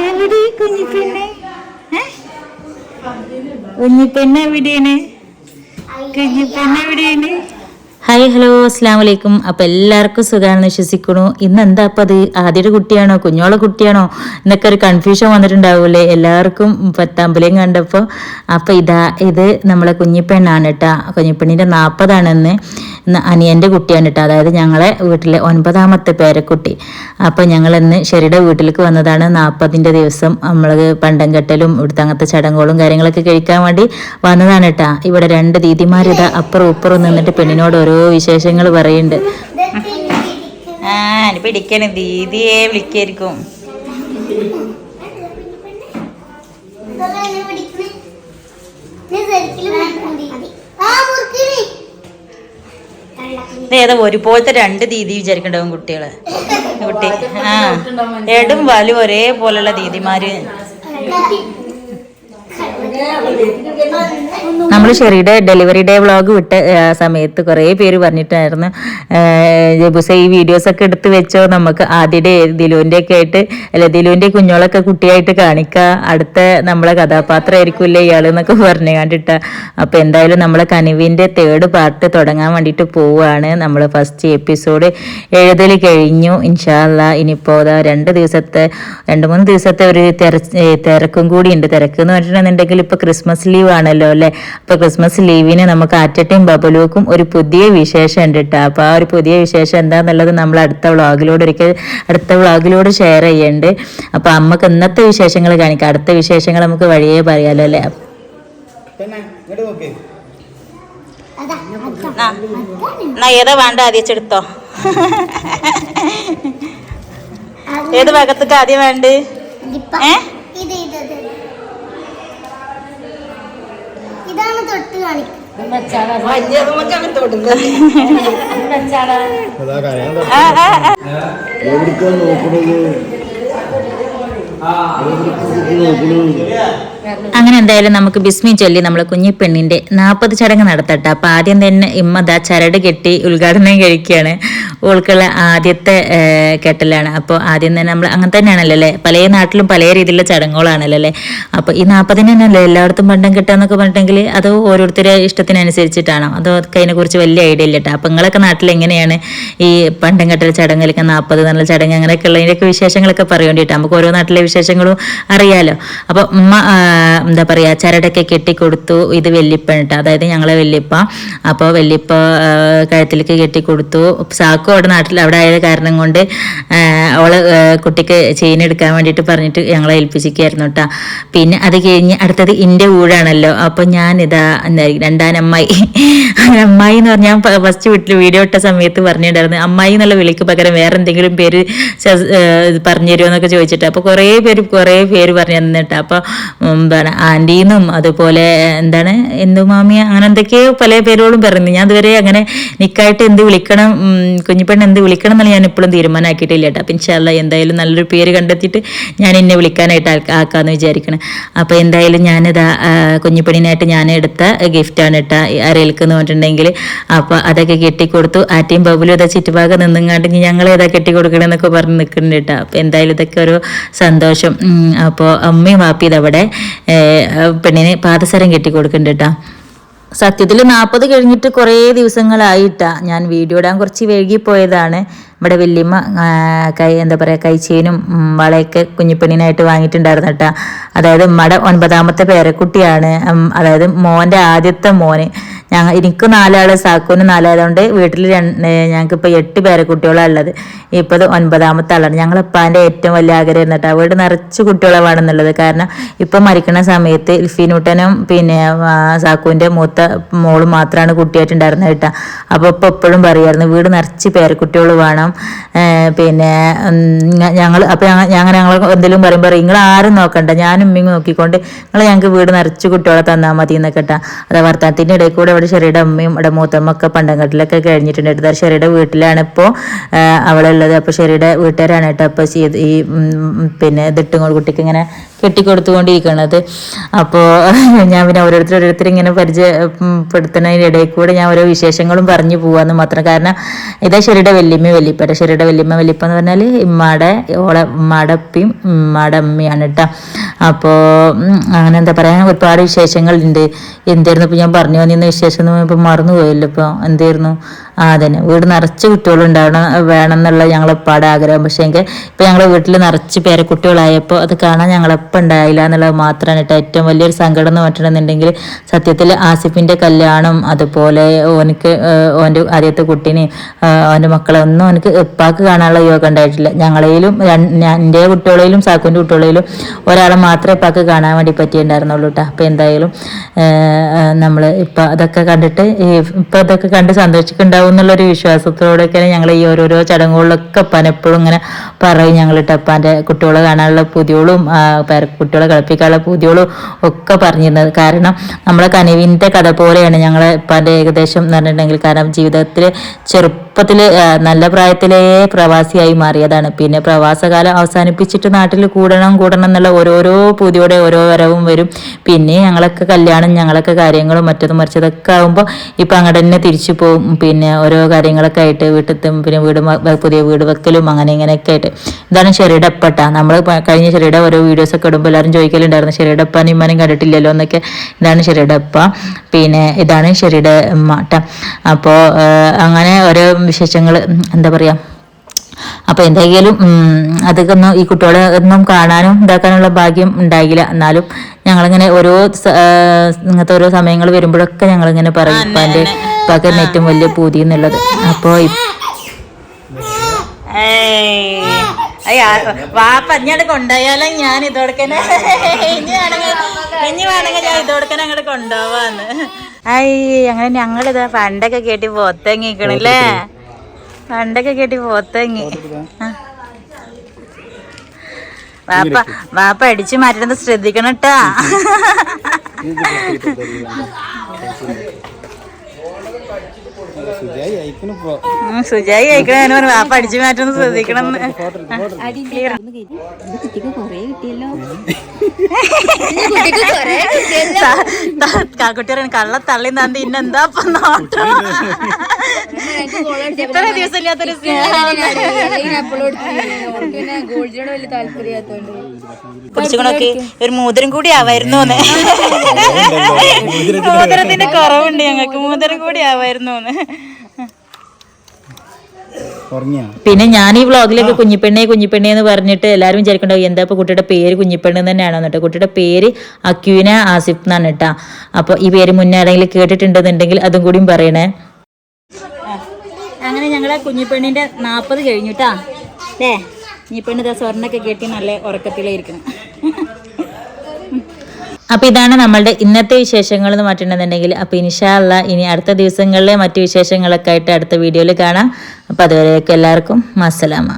എവിടെ കുഞ്ഞിപ്പെണ്ണെ. ഏ? കുഞ്ഞിപ്പെണ്ണെ എവിടെയാണ്? കുഞ്ഞിപ്പെണ്ണെ എവിടെയാണ്? ഹായ് ഹലോ അസ്സാം വലൈക്കും അപ്പം എല്ലാവർക്കും സുഖമാണെന്ന് വിശ്വസിക്കുന്നു. ഇന്ന് എന്താ അപ്പം അത് ആദ്യയുടെ കുട്ടിയാണോ? കുഞ്ഞോളെ കുട്ടിയാണോ? എന്നൊക്കെ ഒരു കൺഫ്യൂഷൻ വന്നിട്ടുണ്ടാവൂലേ? എല്ലാവർക്കും പത്താമ്പലയും കണ്ടപ്പോൾ അപ്പം ഇതാ ഇത് നമ്മളെ കുഞ്ഞിപ്പെണ്ണാണ് കേട്ടോ കുഞ്ഞിപ്പെണ്ണിന്റെ നാൽപ്പതാണെന്ന് അനിയന്റെ കുട്ടിയാണ് കേട്ടോ അതായത് ഞങ്ങളെ വീട്ടിലെ ഒൻപതാമത്തെ പേരക്കുട്ടി. അപ്പം ഞങ്ങൾ ഇന്ന് ഷെറിയുടെ വീട്ടിലേക്ക് വന്നതാണ്. നാൽപ്പതിന്റെ ദിവസം നമ്മൾ പണ്ടം കെട്ടലും ഇവിടുത്തെ അങ്ങനത്തെ ചടങ്ങുകളും കാര്യങ്ങളൊക്കെ കഴിക്കാൻ വേണ്ടി വന്നതാണ് കേട്ടോ ഇവിടെ രണ്ട് ദീദിമാരിതാ അപ്പുറം ഇപ്പുറം നിന്നിട്ട് പെണ്ണിനോട് ഓരോ വിശേഷങ്ങൾ പറയുന്നുണ്ട് ആ പിടിക്കണം. ദീദിയെ വിളിക്കായിരിക്കും. ഏതാ ഒരുപോലത്തെ രണ്ട് ദീദി വിചാരിക്കണ്ടാവും കുട്ടികൾ? കുട്ടി. ആ എടും വലും ഒരേപോലുള്ള ദീദിമാര്. നമ്മൾ ഷെറിയുടെ ഡെലിവറി ഡേ വ്ളോഗ് വിട്ട സമയത്ത് കുറേ പേര് പറഞ്ഞിട്ടായിരുന്നു. ജബുസ ഈ വീഡിയോസ് ഒക്കെ എടുത്ത് വെച്ചോ നമുക്ക് ആദ്യയുടെ ദിലുവിന്റെ ഒക്കെ ആയിട്ട് അല്ല ദിലുവിന്റെ കുഞ്ഞോളൊക്കെ കുട്ടിയായിട്ട് കാണിക്കുക അടുത്ത നമ്മളെ കഥാപാത്രമായിരിക്കില്ലേ ഇയാൾ എന്നൊക്കെ പറഞ്ഞു കണ്ടിട്ട. അപ്പോൾ എന്തായാലും നമ്മളെ കനിവിന്റെ തേർഡ് പാർട്ട് തുടങ്ങാൻ വേണ്ടിയിട്ട് പോവുകയാണ് നമ്മൾ ഫസ്റ്റ് എപ്പിസോഡ് എഴുതൽ കഴിഞ്ഞു. ഇൻഷാല്ല ഇനിയിപ്പോൾ രണ്ട് ദിവസത്തെ രണ്ട് മൂന്ന് ദിവസത്തെ ഒരു തിര തിരക്കും കൂടി ഉണ്ട്. തിരക്ക് എന്ന് പറഞ്ഞിട്ടുണ്ടെങ്കിൽ ഇപ്പോൾ ക്രിസ്മസ് ലീവ് ആണല്ലോ അല്ലേ? അപ്പോൾ ക്രിസ്മസ് ലീവിന് നമുക്ക് ആറ്റട്ടയും ബബലുവക്കും ഒരു പുതിയ വിശേഷം ഉണ്ട് കേട്ടോ അപ്പോൾ ആ ഒരു പുതിയ വിശേഷം എന്താണെന്നുള്ളത് നമ്മൾ അടുത്ത വ്ളോഗിലൂടെ ഒരിക്കൽ അടുത്ത വ്ളോഗിലൂടെ ഷെയർ ചെയ്യുന്നുണ്ട് അപ്പോൾ അമ്മയ്ക്ക് ഇന്നത്തെ വിശേഷങ്ങൾ കാണിക്കാം. അടുത്ത വിശേഷങ്ങൾ നമുക്ക് വഴിയേ പറയാലോ അല്ലേ? ഇങ്ങോട്ട് നോക്ക്. എന്നാ ഏതാ വേണ്ട ആദ്യം വെച്ചെടുത്തോ ഏത് ഭാഗത്തേക്ക് ആദ്യം വേണ്ടേ ഏ ഇത് ഇത് ഇത്. ഇതാണ് തൊട്ട്. എവിടേക്കാ നോക്കണത്? നോക്കണത്? അങ്ങനെ എന്തായാലും നമുക്ക് ബിസ്മി ചൊല്ലി നമ്മളെ കുഞ്ഞി പെണ്ണിന്റെ നാൽപ്പത് ചടങ്ങ് നടത്തട്ടെ. അപ്പൊ ആദ്യം തന്നെ ഇമ്മത ചരട് കെട്ടി ഉദ്ഘാടനം കഴിക്കുകയാണ്. ഓൾക്കുള്ള ആദ്യത്തെ കെട്ടലാണ്. അപ്പോൾ ആദ്യം തന്നെ നമ്മൾ അങ്ങനെ തന്നെയാണല്ലോ അല്ലേ? പല നാട്ടിലും പല രീതിയിലുള്ള ചടങ്ങുകളാണല്ലോ അല്ലേ? അപ്പോൾ ഈ നാൽപ്പതിന് തന്നെയല്ലേ എല്ലായിടത്തും പണ്ടം കിട്ടാന്നൊക്കെ പറഞ്ഞിട്ടുണ്ടെങ്കിൽ അത് ഓരോരുത്തരെ ഇഷ്ടത്തിനനുസരിച്ചിട്ടാണോ? അതോ അതിനെ കുറിച്ച് വലിയ ഐഡിയ ഇല്ല കേട്ടോ അപ്പം നിങ്ങളൊക്കെ നാട്ടിൽ എങ്ങനെയാണ് ഈ പണ്ടം കെട്ടൽ ചടങ്ങിലൊക്കെ നാൽപ്പത് നല്ല ചടങ്ങ് അങ്ങനെയൊക്കെ ഉള്ളതിന്റെയൊക്കെ വിശേഷങ്ങളൊക്കെ പറയേണ്ടിയിട്ട് നമുക്ക് ഓരോ നാട്ടിലെ വിശേഷങ്ങളും അറിയാലോ. അപ്പോൾ ഉമ്മ എന്താ പറയുക ചരടൊക്കെ കെട്ടിക്കൊടുത്തു ഇത് വെല്ലിപ്പ കേട്ടോ അതായത് ഞങ്ങളെ വെല്ലിപ്പ അപ്പോൾ വെല്ലിപ്പ കഴുത്തിലേക്ക് കെട്ടിക്കൊടുത്തു. സാക്കു അവിടെ നാട്ടിൽ അവിടെ ആയത് കാരണം കൊണ്ട് അവൾ കുട്ടിക്ക് ചെയിൻ എടുക്കാൻ വേണ്ടിയിട്ട് പറഞ്ഞിട്ട് ഞങ്ങളെ ഏൽപ്പിച്ചിരിക്കുകയായിരുന്നു കേട്ടോ പിന്നെ അത് കഴിഞ്ഞ് അടുത്തത് എന്റെ ഊഴാണല്ലോ. അപ്പോൾ ഞാനിതാ എന്താ രണ്ടാനമ്മായി. അമ്മായി എന്ന് പറഞ്ഞാൽ ഫസ്റ്റ് വീട്ടിൽ വീഡിയോ ഇട്ട സമയത്ത് പറഞ്ഞിട്ടുണ്ടായിരുന്നു. അമ്മായി എന്നുള്ള വിളിക്ക് പകരം വേറെ എന്തെങ്കിലും പേര് പറഞ്ഞു തരുമോ എന്നൊക്കെ ചോദിച്ചിട്ട്. അപ്പോൾ കുറേ പേര് കുറേ പേര് പറഞ്ഞു തന്നിട്ട്. അപ്പോൾ എന്താണ് ആന്റീന്നും അതുപോലെ എന്താണ് എന്തു മാമിയ അങ്ങനെ എന്തൊക്കെയോ പല പേരോടും പറയുന്നു ഞാൻ ഇതുവരെ അങ്ങനെ നിക്കായിട്ട് എന്ത് വിളിക്കണം കുഞ്ഞിപ്പെണ് കുഞ്ഞിപ്പെണ്ണ് എന്ത് വിളിക്കണം എന്നാണ് ഞാൻ ഇപ്പോഴും തീരുമാനമാക്കിയിട്ടില്ല കേട്ടോ. അപ്പം ഇൻഷാല്ല എന്തായാലും നല്ലൊരു പേര് കണ്ടെത്തിയിട്ട് ഞാൻ എന്നെ വിളിക്കാനായിട്ട് ആക്കാമെന്ന് വിചാരിക്കണം. അപ്പോൾ എന്തായാലും ഞാനിതാ കുഞ്ഞിപ്പണിനായിട്ട് ഞാൻ എടുത്ത ഗിഫ്റ്റാണ് കേട്ടോ അരയിൽക്ക് എന്ന് പറഞ്ഞിട്ടുണ്ടെങ്കിൽ അപ്പോൾ അതൊക്കെ കെട്ടിക്കൊടുത്തു. ആറ്റയും ബബുലും ഇതാ ചുറ്റുഭാഗം നിന്നുങ്ങാണ്ട് ഞങ്ങൾ ഏതാ കെട്ടിക്കൊടുക്കണമെന്നൊക്കെ പറഞ്ഞ് നിൽക്കുന്നുണ്ട് കേട്ടോ. അപ്പോൾ എന്തായാലും ഇതൊക്കെ ഒരു സന്തോഷം. അപ്പോൾ അമ്മയും വാപ്പി ഇതവിടെ പെണ്ണിന് പാദസരം കെട്ടി കേട്ടോ സത്യത്തിൽ നാൽപ്പത് കഴിഞ്ഞിട്ട് കുറേ ദിവസങ്ങളായിട്ടാ ഞാൻ വീഡിയോ ഇടാൻ കുറച്ച് വൈകിപ്പോയതാണ്. ഇവിടെ വല്യമ്മ കൈ എന്താ പറയുക കൈച്ചേനും വളയൊക്കെ കുഞ്ഞിപ്പെണ്ണിനായിട്ട് വാങ്ങിയിട്ടുണ്ടായിരുന്നു കേട്ടോ അതായത് ഉമ്മയുടെ ഒൻപതാമത്തെ പേരക്കുട്ടിയാണ്. അതായത് മോന്റെ ആദ്യത്തെ മോന്. ഞങ്ങൾ എനിക്ക് നാലാൾ സാക്കുവിന് നാലായതുകൊണ്ട് വീട്ടിൽ ഞങ്ങൾക്ക് ഇപ്പോൾ എട്ട് പേരക്കുട്ടികളാണ് ഉള്ളത്. ഇപ്പോൾ അത് ഒൻപതാമത്തെ ആളാണ്. ഞങ്ങൾ ഉപ്പാന്റെ ഏറ്റവും വലിയ ആഗ്രഹം എന്നിട്ട് വീട് നിറച്ച് കുട്ടികളെ വേണമെന്നുള്ളത് കാരണം ഇപ്പം മരിക്കുന്ന സമയത്ത് ഇൽഫിനൂട്ടനും പിന്നെ ആ, സാക്കുവിന്റെ മൂത്ത മോളും മാത്രമാണ് കുട്ടിയായിട്ടുണ്ടായിരുന്നത് കേട്ടോ. അപ്പോൾ ഇപ്പോൾ എപ്പോഴും പറയുമായിരുന്നു വീട് നിറച്ച് പേരക്കുട്ടികൾ വേണം. പിന്നെ ഞങ്ങൾ അപ്പോൾ ഞങ്ങൾ ഞങ്ങൾ എന്തെങ്കിലും പറയുമ്പോൾ നിങ്ങൾ ആരും നോക്കണ്ട. ഞാനും ഉമ്മിയും നോക്കിക്കൊണ്ട് നിങ്ങൾ ഞങ്ങൾക്ക് വീട് നിറച്ച് കുട്ടികളെ തന്നാൽ മതി എന്നൊക്കെ കേട്ടോ. അത് വർത്തമാനത്തിന്റെ ഇടയിൽ കൂടെ അവിടെ ഷെറിയുടെ അമ്മയും അവിടെ മൂത്തമ്മ ഒക്കെ പണ്ടങ്കട്ടിലൊക്കെ കഴിഞ്ഞിട്ടുണ്ട് ഷെറിയുടെ വീട്ടിലാണ് ഇപ്പോൾ അവളുള്ളത്. അപ്പോൾ ഷെറിയുടെ വീട്ടുകാരാണ് കേട്ടോ അപ്പോൾ ഈ പിന്നെ ദിട്ടുങ്ങൾ കുട്ടിക്ക് ഇങ്ങനെ കെട്ടിക്കൊടുത്തുകൊണ്ടിരിക്കുന്നത്. അപ്പോൾ ഞാൻ പിന്നെ ഓരോരുത്തർ ഓരോരുത്തർ ഇങ്ങനെ പരിചയപ്പെടുത്തുന്നതിനിടയിൽ കൂടെ ഞാൻ ഓരോ വിശേഷങ്ങളും പറഞ്ഞു പോവാന്ന് മാത്രം. കാരണം ഇതാ ഷെറിയുടെ വല്യമ്മ വല്യപ്പ ഷെറിയുടെ വല്യമ്മ വല്യപ്പ എന്ന് പറഞ്ഞാൽ ഇമ്മാടെ ഓളെ ഉമ്മാടെ അപ്പയും അമ്മയാണ് കേട്ടോ. അപ്പോൾ അങ്ങനെ എന്താ പറയുക ഒരുപാട് വിശേഷങ്ങളുണ്ട്. എന്തായിരുന്നു ഇപ്പോൾ ഞാൻ പറഞ്ഞു വന്നിരുന്ന വിശേഷം എന്ന് ഇപ്പോൾ മറന്നു പോയല്ലോ ഇപ്പോൾ എന്തായിരുന്നു അതന്നെ. വീട് നിറച്ച് കുട്ടികളുണ്ടാവണം വേണം എന്നുള്ള ഞങ്ങളെപ്പാടെ ആഗ്രഹം. പക്ഷേ എങ്കിൽ ഇപ്പം ഞങ്ങളെ വീട്ടിൽ നിറച്ച് പേരക്കുട്ടികളായപ്പോൾ അത് കാണാൻ ഞങ്ങളെപ്പം ഉണ്ടായില്ല എന്നുള്ളത് മാത്രമാണ് കേട്ടോ ഏറ്റവും വലിയൊരു സങ്കടം എന്ന് പറഞ്ഞിട്ടുണ്ടെങ്കിൽ സത്യത്തിൽ ആസിഫിന്റെ കല്യാണം അതുപോലെ ഓനക്ക് ഓന്റെ ആദ്യത്തെ കുട്ടീനെ ഓന്റെ മക്കളെ ഒന്നും ഓനക്ക് ഉപ്പാക്ക് കാണാനുള്ള യോഗം ഉണ്ടായിട്ടില്ല. ഞങ്ങളേലും എന്റെ കുട്ടികളേലും സാക്കുവിന്റെ കുട്ടികളേലും ഒരാളെ മാത്രമേ ഇപ്പാക്ക് കാണാൻ വേണ്ടി പറ്റിയിട്ടുണ്ടായിരുന്നുള്ളൂ കേട്ടോ അപ്പോൾ എന്തായാലും നമ്മൾ ഇപ്പം അതൊക്കെ കണ്ടിട്ട് ഇപ്പം അതൊക്കെ കണ്ട് സന്തോഷിക്കുന്നുണ്ടാവും എന്നുള്ളൊരു വിശ്വാസത്തോടെയൊക്കെയാണ് ഞങ്ങൾ ഈ ഓരോരോ ചടങ്ങുകളിലൊക്കെ പലപ്പോഴും ഇങ്ങനെ പറയും ഞങ്ങൾ ടപ്പാന്റെ കുട്ടികളെ കാണാനുള്ള പുതിയോളും കുട്ടികളെ കളിപ്പിക്കാനുള്ള പുതിയോളും ഒക്കെ പറഞ്ഞിരുന്നത്. കാരണം നമ്മളെ കനിവിന്റെ കഥ പോലെയാണ് ഞങ്ങളെ പാന്റെ ഏകദേശം എന്ന് പറഞ്ഞിട്ടുണ്ടെങ്കിൽ കാരണം ജീവിതത്തിൽ ചെറുപ്പത്തിൽ നല്ല പ്രായത്തിലേ പ്രവാസിയായി മാറിയതാണ്. പിന്നെ പ്രവാസകാലം അവസാനിപ്പിച്ചിട്ട് നാട്ടിൽ കൂടണം കൂടണം എന്നുള്ള ഓരോരോ പുതിയോടെ ഓരോ വരവും വരും. പിന്നെ ഞങ്ങളൊക്കെ കല്യാണം ഞങ്ങളൊക്കെ കാര്യങ്ങളും മറ്റതും മറിച്ചതൊക്കെ ആകുമ്പോൾ ഇപ്പം അങ്ങോട്ട് തന്നെ തിരിച്ചു പോകും പിന്നെ ഓരോ കാര്യങ്ങളൊക്കെ ആയിട്ട് വീട്ടിൽ പിന്നെ വീട് പുതിയ വീട് വെക്കലും അങ്ങനെ ഇങ്ങനെയൊക്കെ ആയിട്ട്. ഇതാണ് ചെറിയുടെ അപ്പട്ട നമ്മൾ കഴിഞ്ഞ ചെറിയുടെ ഓരോ വീഡിയോസ് ഒക്കെ ഇടുമ്പോൾ എല്ലാവരും ചോദിക്കലുണ്ടായിരുന്നു ചെറിയുടെ അപ്പാനും ഇമ്മാനും കണ്ടിട്ടില്ലല്ലോ എന്നൊക്കെ. ഇതാണ് ചെറിയുടെ അപ്പ പിന്നെ ഇതാണ് ചെറിയുടെ മാട്ടം അപ്പോൾ അങ്ങനെ ഓരോ വിശേഷങ്ങൾ എന്താ പറയുക അപ്പോൾ എന്തായാലും അതൊക്കെ ഒന്നും ഈ കുട്ടികളെ ഒന്നും കാണാനും ഇതാക്കാനുള്ള ഭാഗ്യം ഉണ്ടായില്ല. എന്നാലും ഞങ്ങളിങ്ങനെ ഓരോ ഇങ്ങനത്തെ ഓരോ സമയങ്ങൾ വരുമ്പോഴൊക്കെ ഞങ്ങളിങ്ങനെ പറയും ഇപ്പം എന്റെ ഇപ്പൊക്കെ ഏറ്റവും വലിയ പൂതി എന്നുള്ളത്. അപ്പോൾ വാപ്പ അങ്ങോട്ട് കൊണ്ടുപോയാലും? ഞാൻ ഇതോടക്കനെ ഇനി വേണമെങ്കിൽ ഇനി വേണമെങ്കിൽ ഞാൻ ഇതോടക്കനെ അങ്ങോട്ട് കൊണ്ടുപോവാന്ന്. ഐ അങ്ങനെ ഞങ്ങളിതാ പണ്ടൊക്കെ കേട്ടി പോത്തങ്ങിക്കണല്ലേ പണ്ടൊക്കെ കേട്ടി പോത്തങ്ങി. വാപ്പ വാപ്പ അടിച്ചു മാറ്റുന്നത് ശ്രദ്ധിക്കണം കേട്ടാ സുജായി അയക്കണു പറഞ്ഞു വാപ്പ അടിച്ചു മാറ്റൊന്ന് ശ്രദ്ധിക്കണം കാക്കുട്ടി പറയുന്നത് കള്ള തള്ളി നന്ദി ഇന്നെന്താ നോട്ടോ? ഇത്ര ദിവസം ഇല്ലാത്തൊരു കുടിച്ചുകൊണ്ടൊക്കെ ഒരു മോതിരം കൂടി ആവായിരുന്നു മോതിരത്തിന്റെ കുറവുണ്ട് ഞങ്ങൾക്ക്. മോതിരം കൂടി ആവായിരുന്നു പിന്നെ ഞാൻ ഈ വ്ളോഗിലൊക്കെ കുഞ്ഞിപ്പെണ്ണേ കുഞ്ഞിപ്പെണ്ണേ എന്ന് പറഞ്ഞിട്ട് എല്ലാവരും വിചാരിക്കണ്ടാവും എന്താ ഇപ്പോൾ കുട്ടിയുടെ പേര് കുഞ്ഞിപ്പെണ്ണ് തന്നെയാണോ എന്നിട്ട് കുട്ടിയുടെ പേര് അക്യൂന ആസിഫ് എന്നാണ് കേട്ടാ. അപ്പോൾ ഈ പേര് മുന്നേ ആരെങ്കിലും കേട്ടിട്ടുണ്ടെന്നുണ്ടെങ്കിൽ അതും കൂടിയും പറയണേ. അങ്ങനെ ഞങ്ങളെ കുഞ്ഞിപ്പെണ്ണിന്റെ നാൽപ്പത് കഴിഞ്ഞുട്ടാ. അല്ലേ കുഞ്ഞിപ്പെണ്ണിതാ സ്വർണൊക്കെ കെട്ടി നല്ല ഉറക്കത്തിലായിരിക്കണം അപ്പോൾ ഇതാണ് നമ്മളുടെ ഇന്നത്തെ വിശേഷങ്ങൾ എന്ന് മാറ്റിണ്ടെന്നുണ്ടെങ്കിൽ അപ്പോൾ ഇൻഷാല്ല ഇനി അടുത്ത ദിവസങ്ങളിലെ മറ്റു വിശേഷങ്ങളൊക്കെ ആയിട്ട് അടുത്ത വീഡിയോയിൽ കാണാം. അപ്പോൾ അതുവരെയൊക്കെ എല്ലാവർക്കും മസ്സലാമ